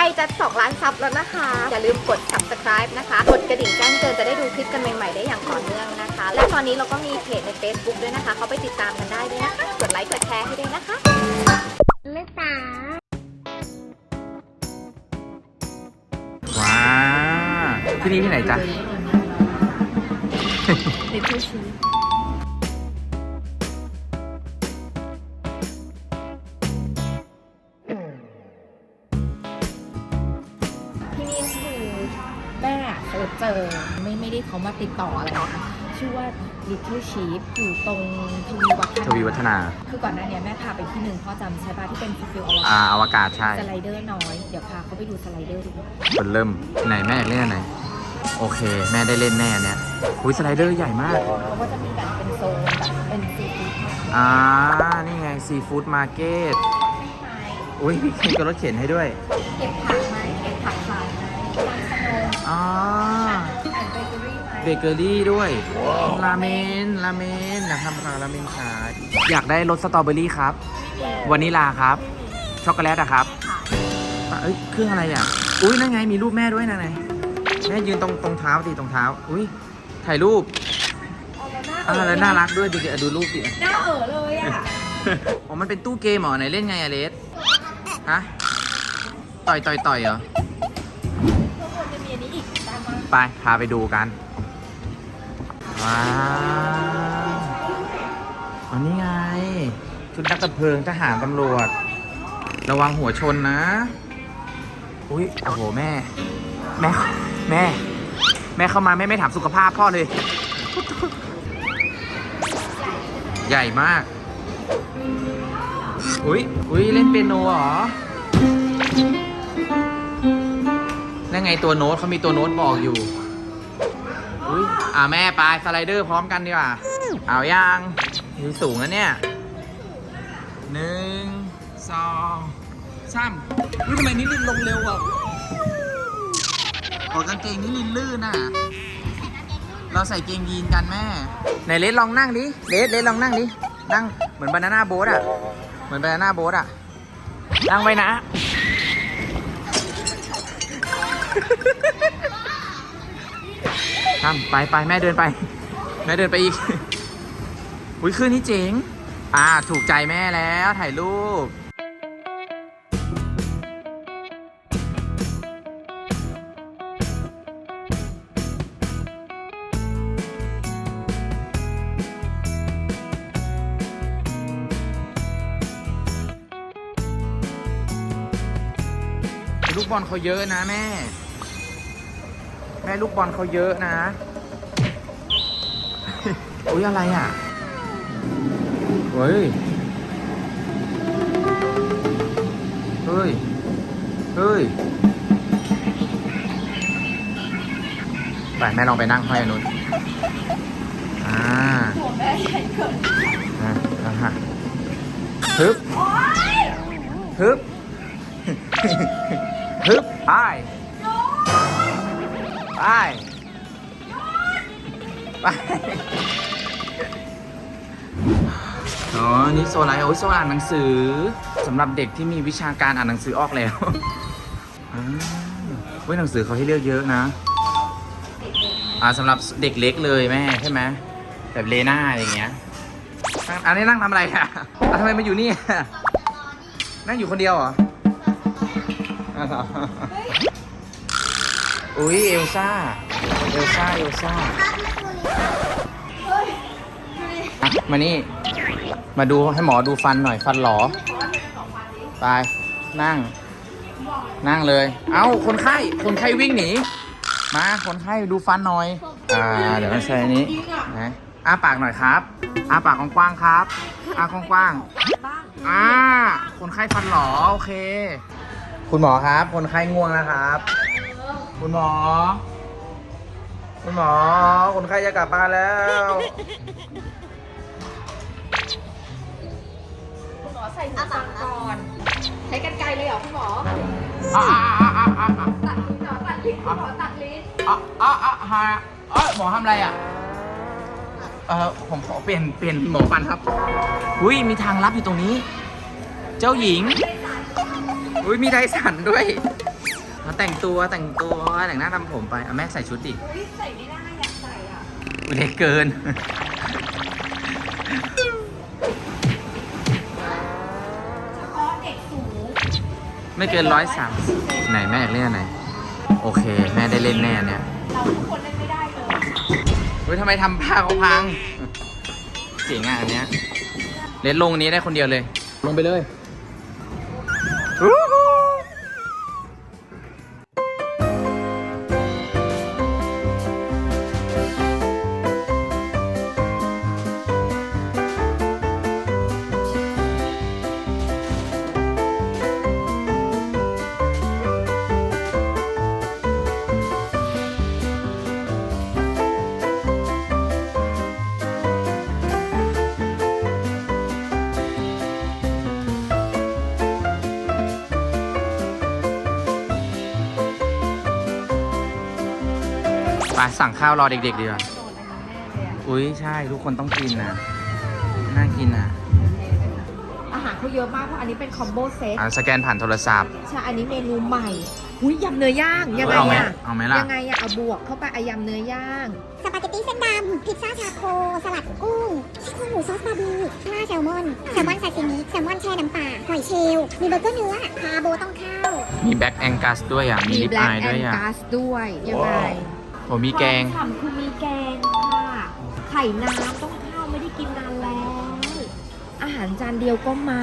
ล้จะ 2 ล้านซับแล้วนะคะ อย่าลืมกด subscribe นะคะ กดกระดิ่งแจ้งเตือนจะได้ดูคลิปกันใหม่ ๆ ได้อย่างต่อเนื่องนะคะ และตอนนี้เราก็มีเพจใน Facebook ด้วยนะคะ เขาไปติดตามกันได้ด้วยนะคะ กดไลค์กดแชร์ให้ด้วยนะคะลูกตาว้าที่นี่ที่ไหนจ๊ะ เด็กผู้ชี เซิร์ชเจอไม่ไม่ได้เขามาติดต่ออะไรนะชื่อว่า Little Sheep อยู่ตรงทวีวัฒทวีวัฒนา คือก่อนหน้าเนี้ยแม่พาไปที่หนึ่งพ่อจำใช่ปะที่เป็นฟิลอวอ่ากาศอวกาศใช่สไลเดอร์น้อย เดี๋ยวพาเขาไปดูสไลเดอร์ดูคนเริ่มไหนแม่อยากเล่นอันไหน โอเค แม่ได้เล่นแน่เนี่ยอุ้ยสไลเดอร์ใหญ่มาก เขาก็จะมีแบบเป็นโซนแบบเป็นซีฟู้ดอ่า นี่ไงซีฟู้ดมาร์เก็ตไม้อุ้ยมีกรถเข็นให้ด้วย เก็บผักไหมเก็บผักขายไหมวางสโนว์อ๋อแอนเบ เกอรี่ไหมเบเกอรี่ด้วยราเมนราเมนอยากทำราเมนขายอยากได้รสสตรอเบอรี่ครับวานิลลาครับ ช็อกโกแลตอะครับขายเอ้ยเครื่องอะไรอะอุ้ยนั่นไงมีรูปแม่ด้วยนะไหนแม่ยืนตรงตรงเท้าสิตรงเท้า อุ้ยถ่ายรูปเอาแล้วหน้าอ่าแล้วน่ารักด้วยดูดิดูรูปสิหน้าเอ๋อเลยอะอ๋อมันเป็นตู้เกมเหรอไหนเล่นไงอะเลสฮะต่อยต่อยต่อยเหรอทุกคนจะมีอันนี้อีกตามมาไปพาไปดูกัน ว้าวอันนี้ไง ชุดนักดับเพลิงทหารตำรวจ ระวังหัวชนนะ อุ้ยโอ้โหแม่ แม่ แม่ แม่เข้ามาแม่ไม่ถามสุขภาพพ่อเลย ใหญ่มาก อุ้ยอุ้ยเล่นเปียโนเหรอนั่นไงตัวโน้ตเขามีตัวโน้ตบอกอยู่ อุ้ยอ่าแม่ไปสไลเดอร์พร้อมกันดีกว่า เอายังนี่สูงนะเนี่ยหนึ่งสองสามอุ้ยทำไมนี่ลินลงเร็วอะขอกางเกงนี่ลินลื่นอะ เราใส่เกงยีนกันแม่ไหนเลสลองนั่งดิเลสเลสลองนั่งดินั่งเหมือนบานาน่าโบ๊ทอะ เหมือนบานาน่าโบ๊ทอะ นั่งไว้นะ ทำไปไปแม่เดินไป แม่เดินไปอีก อุ้ยคืนนี้เจ๋ง อ่า ถูกใจแม่แล้วถ่ายรูปลูกบอลเขาเยอะนะแม่ แม่ลูกบอลเขาเยอะนะ อุ้ยอะไรอะ เฮ้ย เฮ้ย เฮ้ยไปแม่ลองไปนั่งห้อยอันนู้นอ่าหัวแม่ใหญ่เกินอ่าอ่าฮะฮึบฮึบฮึบไป ไป ไป อ๋อ นี่โซนอะไรโอ้ยโซนอ่านหนังสือสำหรับเด็กที่มีวิชาการอ่านหนังสือออกแล้วอ่าเว้ยหนังสือเขาให้เลือกเยอะนะ อ่าสำหรับเด็กเล็กเลยแม่ใช่ไหมแบบเลน่าอย่างเงี้ยนั่งอันนี้นั่งทำอะไรอะอะทำไมมาอยู่นี่อะนั่งอยู่คนเดียวเหรออะเหร อุ้ยเอลซ่า เอลซ่า เอลซ่าอะมานี่ มาดูให้หมอดูฟันหน่อยฟันหลอไปนั่ง นั่งเลย เอ้า คนไข้ คนไข้วิ่งหนี มา คนไข้ดูฟันหน่อย อ่า เดี๋ยวมาใช้อันนี้นะอ้าปากหน่อยครับอ้าปากกว้างๆครับอ้ากว้างบ้างๆอ่า คนไข้ฟันหลอโอเค คุณหมอครับ คนไข้ง่วงนะครับ คุณหมอ คุณหมอ คนไข้จะกลับบ้านแล้ว คุณหมอใส่หูฟังก่อน ใช้กันไกลเลยเหรอคุณหมอ อ่าอ่าอ่าอ่าอ่าตัดลิ้นเหรอตัดลิ้นคุณหมอตัดลิ้นอะอะอะฮะเอ้ยหมอทำอะไรอะ เออผมขอเปลี่ยนเปลี่ยนหมอฟันครับ อุ้ยมีทางลับอยู่ตรงนี้ เจ้าหญิง อุ้ยมีไดสันด้วยเขา แต่งตัวแต่งตัวแต่งหน้าทำผมไปเอาแม่ใส่ชุดดิอุ้ยใส่ไม่ได้อยากใส่อะเล็กเกิน เฉพาะเด็กสูงไม่เกินร้อยสามไหนแม่อยากเล่นอันไหน โอเค แม่ได้เล่นแน่เนี่ยเราทุกคนเล่นไม่ได้เลยเฮ้ยทำไมทำผ้าเขาพังเจ๋งอะอันเนี้ยเล่นลงอันนี้ได้คนเดียวเลย ลงไปเลย ไปสั่งข้าวรอเด็กๆดีกว่าโดนอันนี้แน่เลยอะอุ้ยใช่ทุกคนต้องกินนะน่ากินนะอาหารเขาเยอะมากเพราะอันนี้เป็นคอมโบเซตอะสแกนผ่านโทรศัพท์ใช่อันนี้เมนูใหม่อุ้ยยำเนื้อย่างยังไงเอาไหมอะเอาไหมล่ะยังไงอะเอาบวกเข้าไปอายำเนื้อย่างสปาเกตตี้เส้นดำพิซซ่าชาโคสลัดกุ้งซี่โครงหมูซอสบาร์บีหน้าแซลมอนแซลมอนซาซิมิแซลมอนแช่น้ำปลาหอยเชลล์มีเบอร์เกอร์เนื้อคาโบต้องเข้ามีแบ็กแองกัสด้วยอะมีลิปแบล็อากยแอด้วยนอะกัสด้วยยังไงโอ้มีแกง ความฉ่ำคือมีแกงค่ะ ไข่น้ำต้องข้าวไม่ได้กินนานแล้ว อาหารจานเดียวก็มา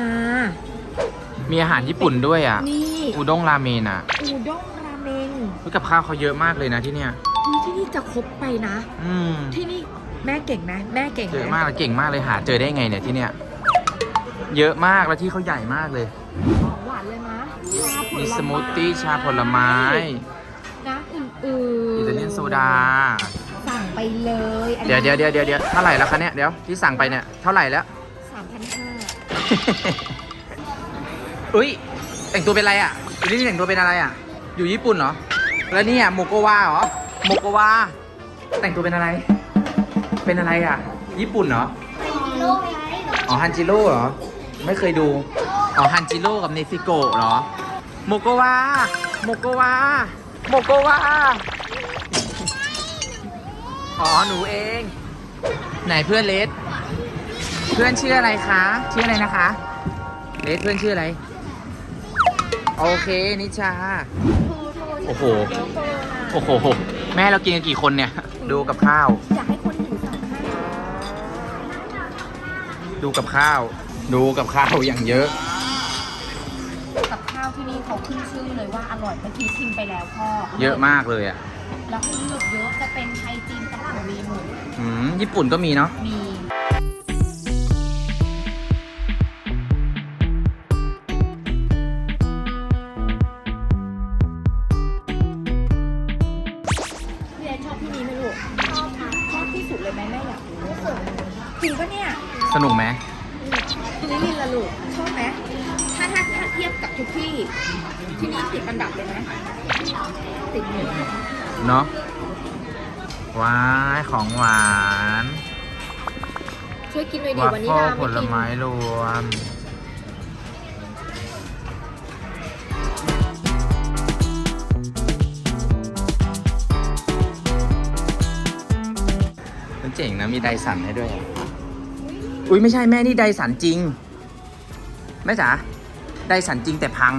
มีอาหารญี่ปุ่นด้วยอะ นี่อุด้งราเมนอะอูด้งราเมงเฮ้ยกับข้าวเขาเยอะมากเลยนะที่เนี่ย อุ๊ยที่นี่จะครบไปนะ อืมที่นี่แม่เก่งไหมแม่เก่งไหเยอะมากเลยเก่งมากเลยหาเจอได้ไงเนี่ยที่เนี่ย เยอะมากแล้วที่เขาใหญ่มากเลย ของหวานเลยมะชาผลไมีสมูทตี้ชาผลไม้น้ำ อื่นๆอิตาเลียนโซดา สั่งไปเลยอันเดี๋ยวนี้เดี๋ยวเดี๋ยวเดี๋ยวเดี๋ยวเท่าไหร่แล้วคะเนี่ยเดี๋ยวที่สั่งไปเนี่ยเท่าไหร่แล้ว สามพันห้าอุ้ยแต่งตัวเป็นอะไรอะอยู่นี่แต่งตัวเป็นอะไรอะ อยู่ญี่ปุ่นเหรอ แล้วนี่อะโมโกวาเหรอโมโกวาแต่งตัวเป็นอะไร เป็นอะไรอะ ญี่ปุ่นเหรออ๋อฮันจิโร่เหรอ ไม่เคยดู อ๋อฮันจิโร่กับเนซิโกะเหรอ โมโกวาโมโกวา โมโกวาอ๋อ หนูเอง ไหนเพื่อนเลสเพื่อนชื่ออะไรคะ ชื่ออะไรนะคะ เลสเพื่อนชื่ออะไร โอเคนิชา โอ้โห โอ้โห แม่เรากินกันกี่คนเนี่ย ดูกับข้าว อยากให้คนหิวสั่งให้ดูกับข้าว ดูกับข้าวอย่างเยอะกับข้าวที่นี่เขาขึ้นชื่อเลยว่าอร่อยเมื่อกี้ชิมไปแล้วพ่อเยอะมากเลยอะ แล้วให้เลือกเยอะจะเป็นไทยจีนฝรั่งมีหมดอืม ญี่ปุ่นก็มีเนาะ มี พี่แอนชอบที่นี่ไหมลูก ชอบค่ะชอบที่สุดเลยไหมแม่อยากรู้จริงปะเนี่ย สนุกไหมคุณนิลินละลูกชอบไหม ถ้าถ้าถ้าเทียบกับทุกที่ ที่นี่ติดอันดับเลยไหมติดหนึ่งเนาะว้ายของหวานช่วยกินหน่อยดิวัฟวันนี้เฟิลนาผไม่ลกินไม้รวม มันเจ๋งนะ มีไดสันให้ด้วยอะอุ้ยไม่ใช่แม่นี่ไดสันจริง แม่จ๋า ได้สันจริงแต่พัง